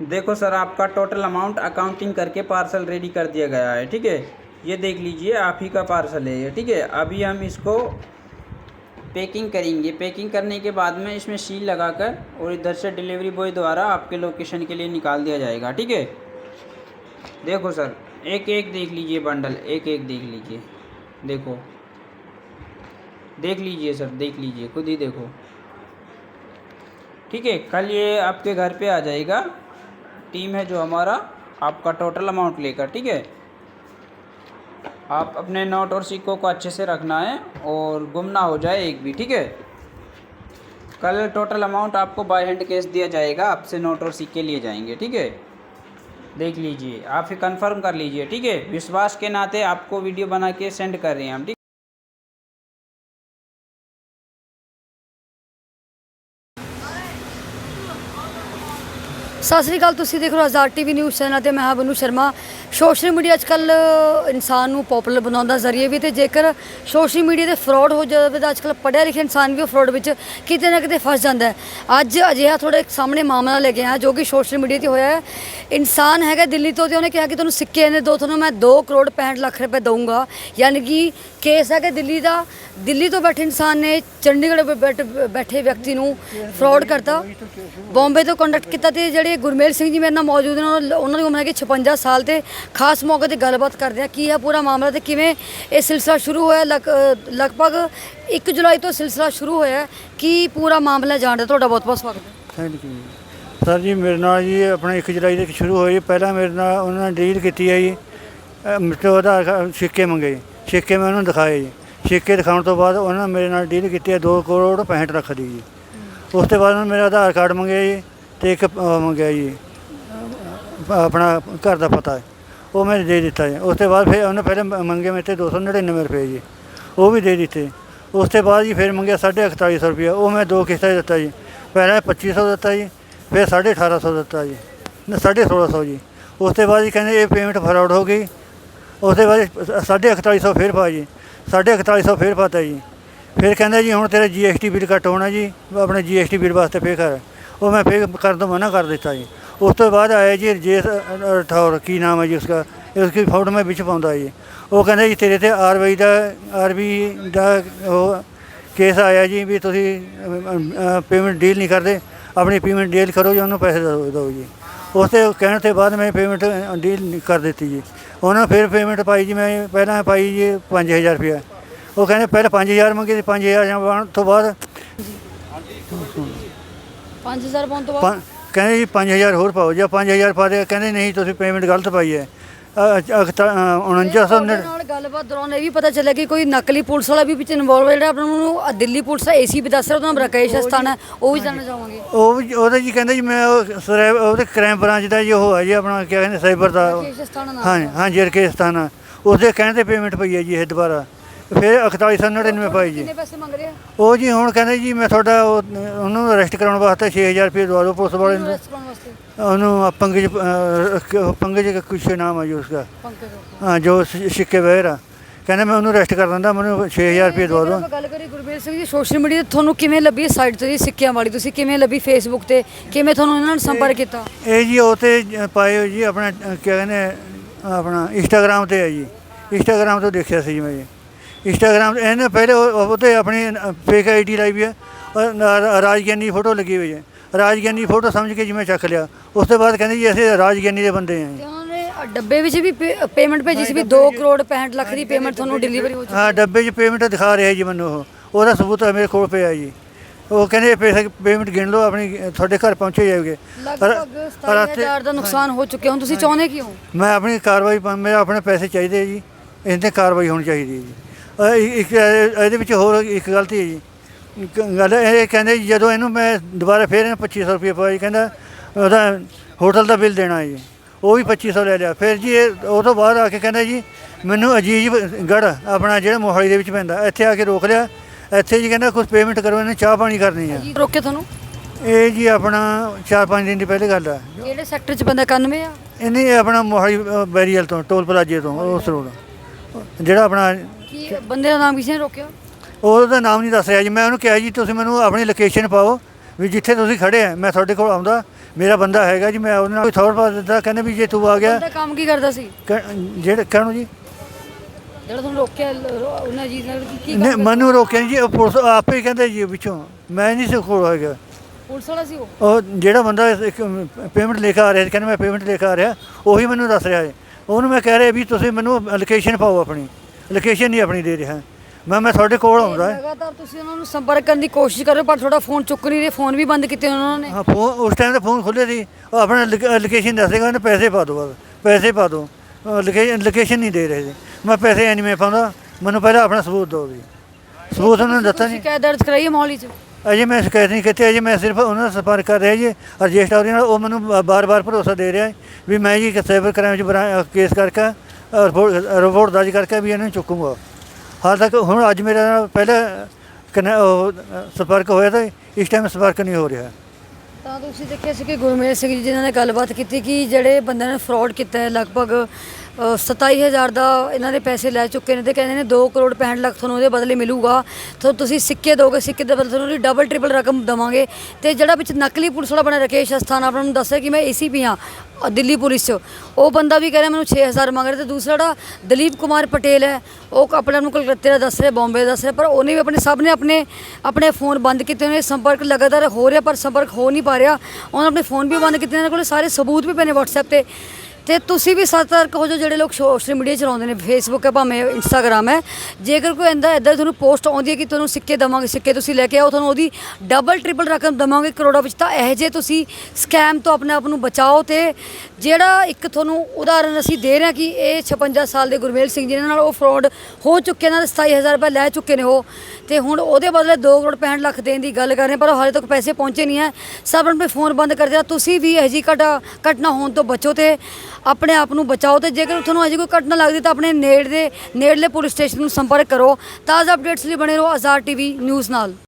देखो सर, आपका total amount accounting करके पार्सल रेडी कर दिया गया है, ठीक है? ये देख लीजिए, आप ही का पार्सल है ये, ठीक है? अभी हम इसको पैकिंग करेंगे। पैकिंग करने के बाद में इसमें सील लगाकर और इधर से डिलीवरी बॉय द्वारा आपके लोकेशन के लिए निकाल दिया जाएगा, ठीक है? देखो सर एक एक देख लीजिए बंडल एक एक देख लीजिए। देखो, देख लीजिए सर, देख लीजिए, खुद ही देखो। ठीक है, कल ये आपके घर पे आ जाएगा। टीम है जो हमारा आपका टोटल अमाउंट लेकर, ठीक है? आप अपने नोट और सिक्कों को अच्छे से रखना है और गुम ना हो जाए एक भी, ठीक है? कल टोटल अमाउंट आपको बाय हैंड कैश दिया जाएगा, आपसे नोट और सिक्के लिए जाएँगे, ठीक है? देख लीजिए, आप फिर कंफर्म कर लीजिए, ठीक है? विश्वास के नाते आपको वीडियो बना के सेंड कर रहे हैं हम, ठीक ਸਤਿ ਸ੍ਰੀ ਅਕਾਲ, ਤੁਸੀਂ ਦੇਖ ਰਹੇ ਹੋ ਆਜ਼ਾਦ ਟੀਵੀ ਨਿਊਜ਼ ਚੈਨਲ ਤੇ ਮੈਂ ਹਾਂ ਬਨੂ ਸ਼ਰਮਾ। ਸੋਸ਼ਲ ਮੀਡੀਆ ਅੱਜਕੱਲ ਇਨਸਾਨ ਨੂੰ ਪਪੂਲਰ ਬਣਾਉਣ ਦਾ ਜ਼ਰੀਏ ਵੀ ਤੇ ਜੇਕਰ ਸੋਸ਼ਲ ਮੀਡੀਆ ਤੇ ਫਰਾਡ ਹੋ ਜਾਵੇ ਤਾਂ ਅੱਜਕੱਲ ਪੜ੍ਹਿਆ ਲਿਖਿਆ ਇਨਸਾਨ ਵੀ ਉਹ ਫਰਾਡ ਵਿੱਚ ਕਿਤੇ ਨਾ ਕਿਤੇ ਫਸ ਜਾਂਦਾ ਹੈ। ਅੱਜ ਅਜਿਹਾ ਥੋੜਾ ਸਾਹਮਣੇ ਮਾਮਲਾ ਲੈ ਕੇ ਆਇਆ ਜੋ ਕਿ ਸੋਸ਼ਲ ਮੀਡੀਆ ਤੇ ਹੋਇਆ ਹੈ। ਇਨਸਾਨ ਹੈਗਾ ਦਿੱਲੀ ਤੋਂ ਤੇ ਉਹਨੇ ਕਿਹਾ ਕਿ ਤੁਹਾਨੂੰ ਸਿੱਕੇ ਨੇ ਦੋ, ਤੁਹਾਨੂੰ ਮੈਂ 2 ਕਰੋੜ 65 ਲੱਖ ਰੁਪਏ ਦਊਂਗਾ। ਯਾਨੀ ਕਿ ਕੇਸ ਹੈ ਕਿ ਦਿੱਲੀ ਦਾ, ਦਿੱਲੀ ਤੋਂ ਬੈਠੇ ਇਨਸਾਨ ਨੇ ਚੰਡੀਗੜ੍ਹ ਬੈਠ- ਬੈਠੇ ਵਿਅਕਤੀ ਨੂੰ ਫਰਾਡ ਕਰਤਾ। ਬੰਬੇ ਤੋਂ ਕੰਟੈਕਟ ਕੀਤਾ ਤੇ ਜਿਹੜੇ ਗੁਰਮੇਲ ਸਿੰਘ ਜੀ ਮੇਰੇ ਨਾਲ ਮੌਜੂਦ ਨੇ ਉਹਨਾਂ ਉਹਨਾਂ ਦੀ ਉਮਰ ਹੈ ਕਿ 56 ਸਾਲ ਤੇ। ਖਾਸ ਮੌਕੇ ਤੇ ਗੱਲਬਾਤ ਕਰਦੇ ਆ ਕੀ ਹੈ ਪੂਰਾ ਮਾਮਲਾ ਤੇ ਕਿਵੇਂ ਇਹ ਸਿਲਸਿਲਾ ਸ਼ੁਰੂ ਹੋਇਆ? ਲਗ- ਅ, ਲਗਭਗ 1 ਜੁਲਾਈ ਤੋਂ ਸਿਲਸਿਲਾ ਸ਼ੁਰੂ ਹੋਇਆ ਹੈ। ਕੀ ਪੂਰਾ ਮਾਮਲਾ ਜਾਣਦਾ ਤੁਹਾਡਾ ਬਹੁਤ ਬਹੁਤ ਸਵਾਗਤ ਹੈ। ਥੈਂਕ ਯੂ ਸਰ ਜੀ ਮੇਰੇ ਨਾਲ ਜੀ ਆਪਣਾ 1 ਜੁਲਾਈ ਦੇ ਸ਼ੁਰੂ ਹੋਈ ਪਹਿਲਾਂ ਮੇਰੇ ਨਾਲ ਉਹਨਾਂ ਨੇ ਡੀਲ ਕੀਤੀ ਹੈ ਜੀ। ਮਿਸਟਰ ਆਧਾਰ ਕਾਰਡ ਸਿੱਕੇ ਮੰਗੇ। ਸਿੱਕੇ ਮੈਂ ਉਹਨਾਂ ਨੂੰ ਦਿਖਾਏ ਜੀ। ਸਿੱਕੇ ਦਿਖਾਉਣ ਤੋਂ ਬਾਅਦ ਉਹਨਾਂ ਨੇ ਮੇਰੇ ਨਾਲ ਡੀਲ ਕੀਤੀ ਹੈ 2 ਕਰੋੜ 65 ਲੱਖ ਦੀ ਜੀ। ਉਸ ਤੋਂ ਬਾਅਦ ਉਹਨਾਂ ਨੇ ਮੇਰਾ ਆਧਾਰ ਕਾਰਡ ਮੰਗਿਆ ਜੀ। ਤੇ ਇੱਕ ਮੰਗਿਆ ਜੀ ਆਪਣਾ ਘਰ ਦਾ ਪਤਾ ਉਹ ਮੈਂ ਦੇ ਦਿੱਤਾ ਜੀ। ਉਸ ਤੋਂ ਬਾਅਦ ਫਿਰ ਉਹਨੇ ਪਹਿਲੇ ਮ- ਮੰਗੇ ਮੇਰੇ ਤੇ 299 ਰੁਪਏ ਜੀ। ਉਹ ਵੀ ਦੇ ਦਿੱਤੇ। ਉਸ ਤੋਂ ਬਾਅਦ ਜੀ ਫਿਰ ਮੰਗਿਆ 4850 ਰੁਪਏ। ਉਹ ਮੈਂ ਦੋ ਕਿਸ਼ਤਾਂ 'ਚ ਦਿੱਤਾ ਜੀ। ਪਹਿਲਾਂ 2500 ਦਿੱਤਾ ਜੀ। ਫਿਰ 1850 ਦਿੱਤਾ ਜੀ। ਨਾ 1650 ਜੀ। ਉਸ ਤੋਂ ਬਾਅਦ ਜੀ ਕਹਿੰਦੇ ਇਹ ਪੇਮੈਂਟ ਫਰਾਡ ਹੋ ਗਈ। ਉਸ ਤੋਂ ਬਾਅਦ 4850 ਫਿਰ ਪਾ ਜੀ। 4850 ਫਿਰ ਪਾਤਾ ਜੀ। ਫਿਰ ਕਹਿੰਦਾ ਜੀ, ਹੁਣ ਤੇਰਾ ਜੀਐਸਟੀ ਬਿੱਲ ਕੱਟ ਹੋਣਾ ਜੀ। ਆਪਣੇ ਜੀਐਸਟੀ ਬਿੱਲ ਵਾਸਤੇ ਪੇ ਕਰ ਉਹ ਮੈਂ ਫਿਰ ਕਰ ਦੋ ਮਨਾ ਕਰ ਦਿੱਤਾ ਜੀ। ਉਸ ਤੋਂ ਬਾਅਦ ਆਇਆ ਜੀ ਰਜੇਸ਼ ਠੌਰ ਕੀ ਨਾਮ ਹੈ ਜੀ ਉਸका ਉਸकी ਫੋਟੋ ਮੈਂ ਵਿੱਚ ਪਾਉਂਦਾ ਜੀ। ਉਹ ਕਹਿੰਦੇ ਜੀ, ਤੇਰੇ ਤੇ ਆਰਬੀ ਦਾ ਆਰਬੀ ਦਾ ਉਹ ਕੇਸ ਆਇਆ ਜੀ ਵੀ ਤੁਸੀਂ ਪੇਮੈਂਟ ਡੀਲ ਨਹੀਂ ਕਰਦੇ। ਆਪਣੀ ਪੇਮੈਂਟ ਡੀਲ ਕਰੋ ਜੀ, ਉਹਨੂੰ ਪੈਸੇ ਦਿਓ ਜੀ। ਉਸ ਤੇ ਕਹਿਣ ਤੋਂ ਬਾਅਦ ਮੈਂ ਪੇਮੈਂਟ ਡੀਲ ਕਰ ਦਿੱਤੀ ਜੀ। ਉਹਨਾਂ ਫਿਰ ਪੇਮੈਂਟ ਪਾਈ ਜੀ, ਮੈਂ ਪਹਿਲਾਂ ਪਾਈ ਜੀ 5000 ਰੁਪਇਆ। ਉਹ ਕਹਿੰਦੇ ਪਹਿਲਾਂ 5000 ਮੰਗੇ ਸੀ 5000 ਜਾਣ ਤੋਂ ਬਾਅਦ 5000 ਪਾਉਣ ਤੋਂ ਬਾਅਦ? ਪੰ- ਕਹਿੰਦੇ ਜੀ 5000 ਹੋਰ ਪਾਓ। ਜਾਂ 5000 ਪਾ ਦੇ ਕਹਿੰਦੇ ਨਹੀਂ ਤੁਸੀਂ ਪੇਮੈਂਟ ਗਲਤ ਪਾਈ ਹੈ। ਅ- ਅ- ਤਾਂ, ਅ, 49 ਸੌ ਤੁਹਾਡੇ ਨਾਲ ਗੱਲਬਾਤ ਦੌਰਾਨ ਇਹ ਵੀ ਪਤਾ ਚੱਲਿਆ ਕਿ ਕੋਈ ਨਕਲੀ ਪੁਲਿਸ ਵਾਲਾ ਵੀ ਵਿੱਚ ਇਨਵੋਲਵ ਹੈ ਜਿਹੜਾ ਆਪਣਾ ਨੂੰ ਅ, ਦਿੱਲੀ ਪੁਲਿਸ ਦਾ ਏਸੀ ਵੀ ਦੱਸ ਰਿਹਾ ਉਹਦਾ ਨਾਮ ਰਾਕੇਸ਼ ਅਸਥਾਨਾ ਹੈ ਉਹ ਵੀ ਜਾਣਨਾ ਚਾਹਾਂਗੇ ਉਹ ਵੀ- ਉਹਦੇ ਜੀ ਕਹਿੰਦੇ ਜੀ ਮੈਂ ਉਹ ਸਰੈ ਉਹਦੇ ਕ੍ਰਾਈਮ ਬ੍ਰਾਂਚ ਦਾ ਜੀ ਉਹ ਹੈ ਜੀ ਆਪਣਾ ਕੀ ਕਹਿੰਦੇ ਸਾਈਬਰ ਦਾ ਰਾਕੇਸ਼ ਅਸਥਾਨਾ ਨਾਮ ਹਾਂ ਹਾਂਜੀ ਕਹਿਣ ਤੇ ਪੇਮੈਂਟ ਪਈ ਹੈ ਜੀ ਇਹ ਦੁਬਾਰਾ। ਫਿਰ 4199 ਪਾਈ ਜੀ। ਕਿੰਨੇ ਪੈਸੇ ਮੰਗ ਰਿਹਾ? ਉਹ ਜੀ ਹੁਣ ਕਹਿੰਦੇ ਜੀ ਮੈਂ ਤੁਹਾਡਾ ਉਹਨੂੰ ਅਰੈਸਟ ਕਰਾਉਣ ਵਾਸਤੇ 6000 ਰੁਪਏ ਦਵਾ ਦਿਓ ਪੁਲਿਸ ਵਾਲੇ ਨੂੰ। ਰੈਸਟੋਰੈਂਟ ਵਾਸਤੇ? ਉਹਨੂੰ ਪੰਗਜ ਪੰਗਜ ਕੁਛ ਨਾਮ ਹੈ ਜੀ ਉਸਦਾ। ਹਾਂ ਜੋ ਸਿੱਕੇ ਵਗੈਰਾ। ਕਹਿੰਦੇ ਮੈਂ ਉਹਨੂੰ ਅਰੈਸਟ ਕਰ ਦਿੰਦਾ ਮੈਨੂੰ 6000 ਰੁਪਏ ਦਵਾ ਦਿਓ। ਗੱਲ ਕਰੀ ਗੁਰਬੀਰ ਸਿੰਘ ਜੀ ਸੋਸ਼ਲ ਮੀਡੀਆ ਤੇ ਤੁਹਾਨੂੰ ਕਿਵੇਂ ਲੱਭੀ ਸਾਈਟ ਤੇ ਜੀ ਸਿੱਕਿਆਂ ਵਾਲੀ? ਤੁਸੀਂ ਕਿਵੇਂ ਲੱਭੀ ਫੇਸਬੁੱਕ ਤੇ? ਕਿਵੇਂ ਤੁਹਾਨੂੰ ਇਹਨਾਂ ਨਾਲ ਸੰਪਰਕ ਕੀਤਾ? ਇਹ ਜੀ ਉਹ ਤੇ ਪਾਏ ਹੋਏ ਜੀ ਆਪਣਾ ਕਿਆ ਕਹਿੰਦੇ ਆਪਣਾ ਇੰਸਟਾਗ੍ਰam ਤੇ ਹੈ ਜੀ। ਇੰਸਟਾਗ੍ਰam ਤੋਂ ਦੇਖਿਆ ਸੀ ਜੀ ਮੈਂ ਜੀ। ਤੇ ਇਹਨੇ ਪਹਿਲੇ ਉਹ ਉਹ ਤੇ ਆਪਣੀ ਫੇਕ ਆਈਡੀ ਲਾਈ ਵੀ ਹੈ। ਔਰ ਨਾ- ਰਾਜ ਗਿਆਨੀ ਫੋਟੋ ਲੱਗੀ ਹੋਈ ਹੈ। ਰਾਜ ਗਿਆਨੀ ਫੋਟੋ ਸਮਝ ਕੇ ਜਿਵੇਂ ਚੱਕ ਲਿਆ। ਉਸ ਤੋਂ ਬਾਅਦ ਕਹਿੰਦੇ ਜੀ ਅਸੀਂ ਰਾਜ ਗਿਆਨੀ ਦੇ ਬੰਦੇ ਹਾਂ ਡੱਬੇ ਵਿੱਚ ਵੀ ਪੇਮੈਂਟ ਭੇਜੀ ਸੀ ਵੀ 2 ਕਰੋੜ 65 ਲੱਖ ਦੀ ਪੇਮੈਂਟ ਤੁਹਾਨੂੰ ਡਿਲੀਵਰੀ ਹੋ ਚੁੱਕੀ ਹਾਂ। ਡੱਬੇ 'ਚ ਪੇਮੈਂਟ ਦਿਖਾ ਰਿਹਾ ਜੀ ਮੈਨੂੰ ਉਹ। ਉਹਦਾ ਸਬੂਤ ਹੈ ਮੇਰੇ ਕੋਲ ਪਿਆ ਜੀ। ਉਹ ਕਹਿੰਦੇ ਪੈਸੇ ਪੇਮੈਂਟ ਗਿਣ ਲਓ ਆਪਣੀ ਤੁਹਾਡੇ ਘਰ ਪਹੁੰਚੇ ਜਾਓਗੇ ਲਗਭਗ 27000 ਦਾ ਨੁਕਸਾਨ ਹੋ ਚੁੱਕਿਆ। ਹੁਣ ਤੁਸੀਂ ਚਾਹੁੰਦੇ ਕੀ ਹੋ ਮੈਂ ਆਪਣੀ ਕਾਰਵਾਈ ਮੇਰੇ ਆਪਣੇ ਪੈਸੇ ਚਾਹੀਦੇ ਜੀ। ਇਹਦੇ ਕਾਰਵਾਈ ਹੋਣੀ ਚਾਹੀਦੀ ਜੀ। ਅਹ ਇ- ਇੱਕ ਇਹ- ਇਹਦੇ ਵਿੱਚ ਹੋਰ ਇੱਕ ਗਲਤੀ ਹੈ ਜੀ। ਇੱਕ ਗੱਲ ਇਹ ਕਹਿੰਦੇ ਜੀ ਜਦੋਂ ਇਹਨੂੰ ਮੈਂ ਦੁਬਾਰਾ ਫੇਰ ਇਹਨੂੰ 2500 ਰੁਪਏ ਪਾਇਆ ਜੀ ਕਹਿੰਦਾ ਉਹਦਾ ਹੋਟਲ ਦਾ ਬਿੱਲ ਦੇਣਾ ਹੈ ਜੀ। ਉਹ ਵੀ 2500 ਲੈ ਲਿਆ। ਫਿਰ ਜੀ ਇਹ ਉਹ ਤੋਂ ਬਾਅਦ ਆ ਕੇ ਕਹਿੰਦਾ ਜੀ ਮੈਨੂੰ ਅਜੀਬ ਗੜ ਆਪਣਾ ਜਿਹੜਾ ਮੋਹਾਲੀ ਦੇ ਵਿੱਚ ਪੈਂਦਾ। ਇੱਥੇ ਆ ਕੇ ਰੋਕ ਲਿਆ। ਇੱਥੇ ਜੀ ਕਹਿੰਦਾ ਕੁਝ ਪੇਮੈਂਟ ਕਰੋ ਇਹਨੇ ਚਾਹ ਪਾਣੀ ਕਰਨੀ ਜੀ ਰੋਕੇ ਤੁਹਾਨੂੰ? ਇਹ ਜੀ ਆਪਣਾ 4-5 ਦਿਨ ਦੀ ਪਹਿਲੀ ਗੱਲ ਆ। ਕਿਹੜੇ ਸੈਕਟਰ ਚ ਬੰਦਾ 91 ਆ? ਇਹਨੇ ਆਪਣਾ ਮੋਹਾਲੀ ਅ, ਬੈਰੀਅਲ ਤੋਂ ਟੋਲ ਪਲਾਜੇ ਤੋਂ ਉਸ ਰੋਡ। ਜਿਹੜਾ ਆਪਣਾ ਕੀ ਬੰਦੇ ਦਾ ਨਾਮ ਕਿਸੇ ਨੇ ਰੋਕਿਆ? ਉਹਦਾ ਨਾਮ ਨਹੀਂ ਦੱਸ ਰਿਹਾ ਜੀ। ਮੈਂ ਉਹਨੂੰ ਕਿਹਾ ਜੀ ਤੁਸੀਂ ਮੈਨੂੰ ਆਪਣੀ ਲੋਕੇਸ਼ਨ ਪਾਓ ਵੀ ਜਿੱਥੇ ਤੁਸੀਂ ਖੜੇ ਆ। ਮੈਂ ਤੁਹਾਡੇ ਕੋਲ ਆਉਂਦਾ ਮੇਰਾ ਬੰਦਾ ਹੈਗਾ ਜੀ ਮੈਂ ਉਹਦੇ ਨਾਲ ਥੋੜਾ ਪਾ ਦਿੱਤਾ ਕਹਿੰਦੇ ਵੀ ਜੇ ਤੂੰ ਆ ਗਿਆ ਉਹਦਾ ਕੰਮ ਕੀ ਕਰਦਾ ਸੀ? ਕਹਿ- ਜਿਹੜੇ ਕਹਿਣੋ ਜੀ। ਜਿਹੜਾ ਤੁਹਾਨੂੰ ਰੋਕਿਆ ਲ- ਉਹਨਾਂ ਜੀ ਨੇ ਕੀ- ਕੀ ਕੰਮ ਮੈਨੂੰ ਰੋਕਿਆ ਨੀ ਜੀ ਉਹ ਪੁਲਿਸ ਆਪੇ ਹੀ ਕਹਿੰਦੇ ਜੀ ਵਿੱਚੋਂ। ਮੈਂ ਨਹੀਂ ਸੀ ਕੋਲ ਹੈਗਾ। ਪੁਲਿਸ ਵਾਲਾ ਸੀ ਉਹ? ਉਹ ਜਿਹੜਾ ਬੰਦਾ ਇੱਕ ਪੇਮੈਂਟ ਲੈ ਕੇ ਆ ਰਿਹਾ ਸੀ ਕਹਿੰਦਾ ਮੈਂ ਪੇਮੈਂਟ ਲੈ ਕੇ ਆ ਰਿਹਾ ਉਹੀ ਮੈਨੂੰ ਦੱਸ ਰਿਹਾ ਹੈ। ਉਹਨੂੰ ਮੈਂ ਕਹਿ ਰਿਹਾ ਵੀ ਤੁਸੀਂ ਮੈਨੂੰ ਲੋਕੇਸ਼ਨ ਪਾਓ ਆਪਣੀ। ਲੋਕੇਸ਼ਨ ਨਹੀਂ ਆਪਣੀ ਦੇ ਰਿਹਾ। ਮੈਂ ਮੈਂ ਤੁਹਾਡੇ ਕੋਲ ਆਉਂਦਾ। ਲਗਾਤਾਰ ਤੁਸੀਂ ਉਹਨਾਂ ਨੂੰ ਸੰਪਰਕ ਕਰਨ ਦੀ ਕੋਸ਼ਿਸ਼ ਕਰ ਰਹੇ ਹੋ ਪਰ ਤੁਹਾਡਾ ਫੋਨ ਚੁੱਕ ਨਹੀਂ ਰਹੇ ਫੋਨ ਵੀ ਬੰਦ ਕੀਤੇ ਉਹਨਾਂ ਨੇ। ਹਾਂ ਫੋਨ ਉਸ ਟਾਈਮ ਤੇ ਫੋਨ ਖੁੱਲੇ ਸੀ। ਉਹ ਆਪਣਾ ਲੋਕੇਸ਼ਨ ਦੱਸ ਦੇਗਾ ਉਹਨੇ ਪੈਸੇ ਪਾ ਦਿਓ ਬਸ। ਪੈਸੇ ਪਾ ਦਿਓ ਲੋਕੇਸ਼ਨ ਲੋਕੇਸ਼ਨ ਨਹੀਂ ਦੇ ਰਹੇ ਸੀ। ਮੈਂ ਪੈਸੇ ਐ ਨਹੀਂ ਮੈਂ ਪਾਉਂਦਾ ਮੈਨੂੰ ਪਹਿਲਾਂ ਆਪਣਾ ਸਬੂਤ ਦਿਓ ਜੀ ਸਬੂਤ ਉਹਨਾਂ ਨੇ ਦਿੱਤਾ ਨਹੀਂ ਸ਼ਿਕਾਇਤ ਦਰਜ ਕਰਾਈ ਹੈ ਮੌਲੀ ਚ? ਅਜੇ ਮੈਂ ਸ਼ਿਕਾਇਤ ਨਹੀਂ ਕੀਤੀ ਅਜੇ ਮੈਂ ਸਿਰਫ ਉਹਨਾਂ ਨਾਲ ਸੰਪਰਕ ਕਰ ਰਿਹਾ ਜੀ ਰਜਿਸਟਰ ਨਾਲ ਉਹ ਮੈਨੂੰ ਬਾਰ-ਬਾਰ ਭਰੋਸਾ ਦੇ ਰਿਹਾ ਵੀ ਮੈਂ ਜੀ ਇੱਕ ਸਾਈਬਰ ਕ੍ਰਾਈਮ 'ਚ ਕੇਸ ਕਰਕੇ ਰਿਪੋਰਟ ਦਰਜ ਕਰਕੇ ਵੀ ਇਹਨਾਂ ਨੂੰ ਚੁੱਕੂੰਗਾ। ਹਾਲ ਤੱਕ ਹੁਣ ਅੱਜ ਮੇਰੇ ਨਾਲ ਪਹਿਲਾਂ ਕਨੈ ਸੰਪਰਕ ਹੋਇਆ ਤਾਂ ਇਸ ਟਾਈਮ ਸੰਪਰਕ ਨਹੀਂ ਹੋ ਰਿਹਾ। ਤਾਂ ਤੁਸੀਂ ਦੇਖਿਆ ਸੀ ਕਿ ਗੁਰਮੇਸ਼ ਸਿੰਘ ਜੀ ਜਿਨ੍ਹਾਂ ਨੇ ਗੱਲਬਾਤ ਕੀਤੀ ਕਿ ਜਿਹੜੇ ਬੰਦਿਆਂ ਨੇ ਫਰਾਡ ਕੀਤਾ ਹੈ, ਲਗਭਗ 27000 ਦਾ ਇਹਨਾਂ ਦੇ ਪੈਸੇ ਲੈ ਚੁੱਕੇ ਨੇ ਤੇ ਕਹਿੰਦੇ ਨੇ 2 ਕਰੋੜ 65 ਲੱਖ ਤੁਹਾਨੂੰ ਉਹਦੇ ਬਦਲੇ ਮਿਲੂਗਾ। ਤਾਂ ਤੁਸੀਂ ਸਿੱਕੇ ਦੋਗੇ, ਸਿੱਕੇ ਦੇ ਬਦਲੇ ਤੁਹਾਨੂੰ ਉਹਦੀ ਡਬਲ ਟ੍ਰਿਪਲ ਰਕਮ ਦਵਾਂਗੇ। ਤੇ ਜਿਹੜਾ ਵਿੱਚ ਨਕਲੀ ਪੁਲਿਸ ਵਾਲਾ ਬਣਿਆ ਰਕੇਸ਼ ਅਸਥਾਨ ਆਪਣਾ ਨੂੰ ਦੱਸਿਆ ਕਿ ਮੈਂ ਏਸੀਪੀ ਹਾਂ ਦਿੱਲੀ ਪੁਲਿਸ 'ਚ। ਉਹ ਬੰਦਾ ਵੀ ਕਹਿ ਰਿਹਾ ਮੈਨੂੰ 6000 ਮੰਗ ਰਿਹਾ ਤੇ ਦੂਸਰਾ ਜਿਹੜਾ ਦਲੀਪ ਕੁਮਾਰ ਪਟੇਲ ਹੈ, ਉਹ ਆਪਣੇ ਆਪ ਨੂੰ ਕਲਕੱਤੇ ਦਾ ਦੱਸ ਰਿਹਾ, ਬੰਬੇ ਦਾ ਦੱਸ ਰਿਹਾ, ਪਰ ਉਹਨੇ ਵੀ ਆਪਣੇ ਸਭ ਨੇ ਆਪਣੇ ਆਪਣੇ ਫੋਨ ਬੰਦ ਕੀਤੇ ਹੋਏ ਨੇ। ਸੰਪਰਕ ਲਗਾਤਾਰ ਹੋ ਰਿਹਾ, ਪਰ ਸੰਪਰਕ ਹੋ ਨਹੀਂ ਪਾ ਰਿਹਾ। ਉਹਨਾਂ ਆਪਣੇ ਫੋਨ ਵੀ ਬੰਦ ਕੀਤੇ ਨੇ ਇਹਨਾਂ ਕੋਲ ਸਾਰੇ ਸਬੂਤ ਵੀ ਪਏ ਨੇ WhatsApp ਤੇ। ਤੇ ਤੁਸੀਂ ਵੀ ਸਤਰਕ ਹੋ ਜੋ ਜਿਹੜੇ ਲੋਕ ਸੋਸ਼ਲ ਮੀਡੀਆ ਚਲਾਉਂਦੇ ਨੇ ਫੇਸਬੁੱਕ ਹੈ ਭਾਵੇਂ ਇੰਸਟਾਗ੍ਰਾਮ ਹੈ। ਜੇਕਰ ਕੋਈ ਇੰਦਾ ਇੱਦਾਂ ਤੁਹਾਨੂੰ ਪੋਸਟ ਆਉਂਦੀ ਹੈ ਕਿ ਤੁਹਾਨੂੰ ਸਿੱਕੇ ਦਵਾਂਗੇ ਸਿੱਕੇ ਤੁਸੀਂ ਲੈ ਕੇ ਆਓ ਤੁਹਾਨੂੰ ਉਹਦੀ ਡਬਲ ਟ੍ਰਿਪਲ ਰਕਮ ਦਵਾਂਗੇ ਕਰੋੜਾਂ ਵਿੱਚ ਤਾਂ ਇਹ ਜੇ ਤੁਸੀਂ ਸਕੈਮ ਤੋਂ ਆਪਣੇ ਆਪ ਨੂੰ ਬਚਾਓ ਤੇ ਜਿਹੜਾ ਇੱਕ ਤੁਹਾਨੂੰ ਉਦਾਹਰਨ ਅਸੀਂ ਦੇ ਰਹੇ ਹਾਂ ਕਿ ਇਹ 56 ਸਾਲ ਦੇ ਗੁਰਮੇਲ ਸਿੰਘ ਜੀ ਨਾਲ ਉਹ ਫਰਾਡ ਹੋ ਚੁੱਕੇ ਨੇ 27000 ਰੁਪਏ ਲੈ ਚੁੱਕੇ ਨੇ ਉਹ। ਤੇ ਹੁਣ ਉਹਦੇ ਬਦਲੇ 2 ਕਰੋੜ 65 ਲੱਖ ਦੇਣ ਦੀ ਗੱਲ ਕਰ ਰਹੇ ਹਾਂ, ਪਰ ਹਾਲੇ ਤੱਕ ਪੈਸੇ ਪਹੁੰਚੇ ਨਹੀਂ ਹੈ। ਸਭ ਆਪਣੇ ਫੋਨ ਬੰਦ ਕਰ ਦਿਆ ਤੁਸੀਂ ਵੀ ਇਹੋ ਜਿਹੀ ਘਟਾ ਘਟਨਾ ਹੋਣ ਤੋਂ ਬਚੋ ਤੇ ਆਪਣੇ ਆਪ ਨੂੰ ਬਚਾਓ ਤੇ ਜੇਕਰ ਤੁਹਾਨੂੰ ਅਜੇ ਕੋਈ ਘਟਨਾ ਲੱਗਦੀ ਤਾਂ ਆਪਣੇ ਨੇੜ ਦੇ ਨੇੜਲੇ ਪੁਲਿਸ ਸਟੇਸ਼ਨ ਨੂੰ ਸੰਪਰਕ ਕਰੋ। ਤਾਜ਼ਾ ਅਪਡੇਟਸ ਲਈ ਬਣੇ ਰਹੋ ਆਜ਼ਾਦ ਟੀਵੀ ਨਿਊਜ਼ ਨਾਲ।